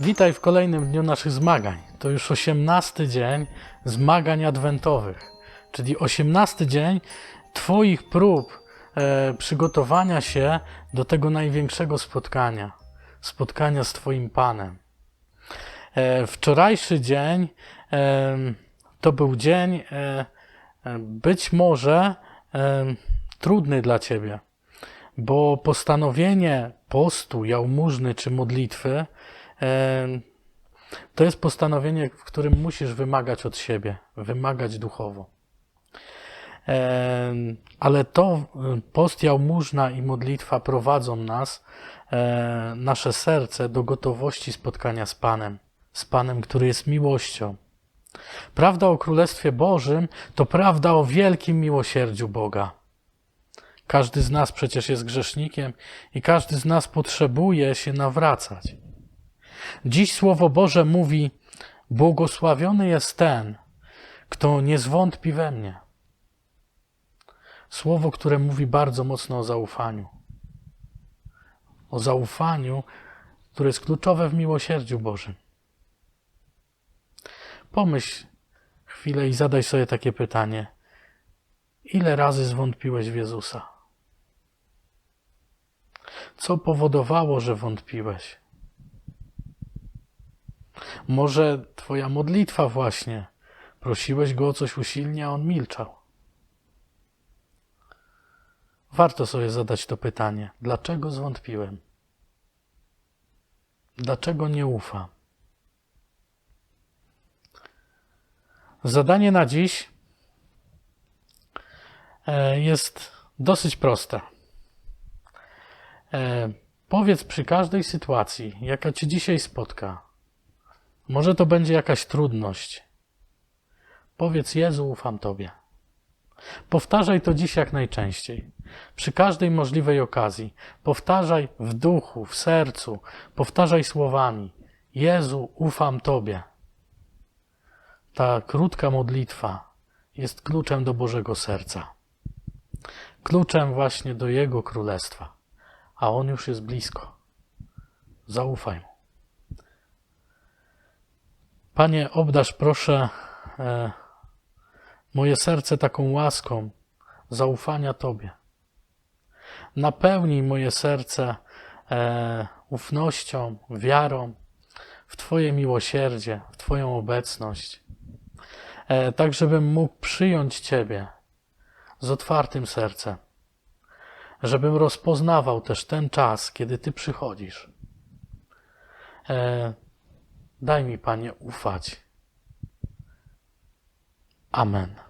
Witaj w kolejnym dniu naszych zmagań. To już osiemnasty dzień zmagań adwentowych, czyli osiemnasty dzień Twoich prób e, przygotowania się do tego największego spotkania spotkania z Twoim Panem. E, wczorajszy dzień e, to był dzień e, e, być może e, trudny dla Ciebie, bo postanowienie postu, jałmużny czy modlitwy to jest postanowienie, w którym musisz wymagać od siebie, wymagać duchowo. Ale to post, jałmużna i modlitwa prowadzą nas, e, nasze serce do gotowości spotkania z Panem, z Panem, który jest miłością. Prawda o Królestwie Bożym to prawda o wielkim miłosierdziu Boga. Każdy z nas przecież jest grzesznikiem i każdy z nas potrzebuje się nawracać. Dziś Słowo Boże mówi: Błogosławiony jest ten, kto nie zwątpi we mnie. Słowo, które mówi bardzo mocno o zaufaniu. O zaufaniu, które jest kluczowe w miłosierdziu Bożym. Pomyśl chwilę i zadaj sobie takie pytanie: ile razy zwątpiłeś w Jezusa? Co powodowało, że wątpiłeś? Może Twoja modlitwa właśnie. Prosiłeś go o coś usilnie, a on milczał. Warto sobie zadać to pytanie: dlaczego zwątpiłem? Dlaczego nie ufam? Zadanie na dziś e, jest dosyć proste. E, Powiedz przy każdej sytuacji, jaka cię dzisiaj spotka, może to będzie jakaś trudność. Powiedz Jezu, ufam Tobie. Powtarzaj to dziś jak najczęściej. Przy każdej możliwej okazji. Powtarzaj w duchu, w sercu. Powtarzaj słowami. Jezu, ufam Tobie. Ta krótka modlitwa jest kluczem do Bożego serca. Kluczem właśnie do Jego królestwa. A On już jest blisko. Zaufaj Mu. Panie, obdasz proszę e, moje serce taką łaską zaufania Tobie. Napełnij moje serce e, ufnością, wiarą w Twoje miłosierdzie, w Twoją obecność, e, tak żebym mógł przyjąć Ciebie z otwartym sercem, żebym rozpoznawał też ten czas, kiedy Ty przychodzisz. Daj mi, Panie, ufać. Amen.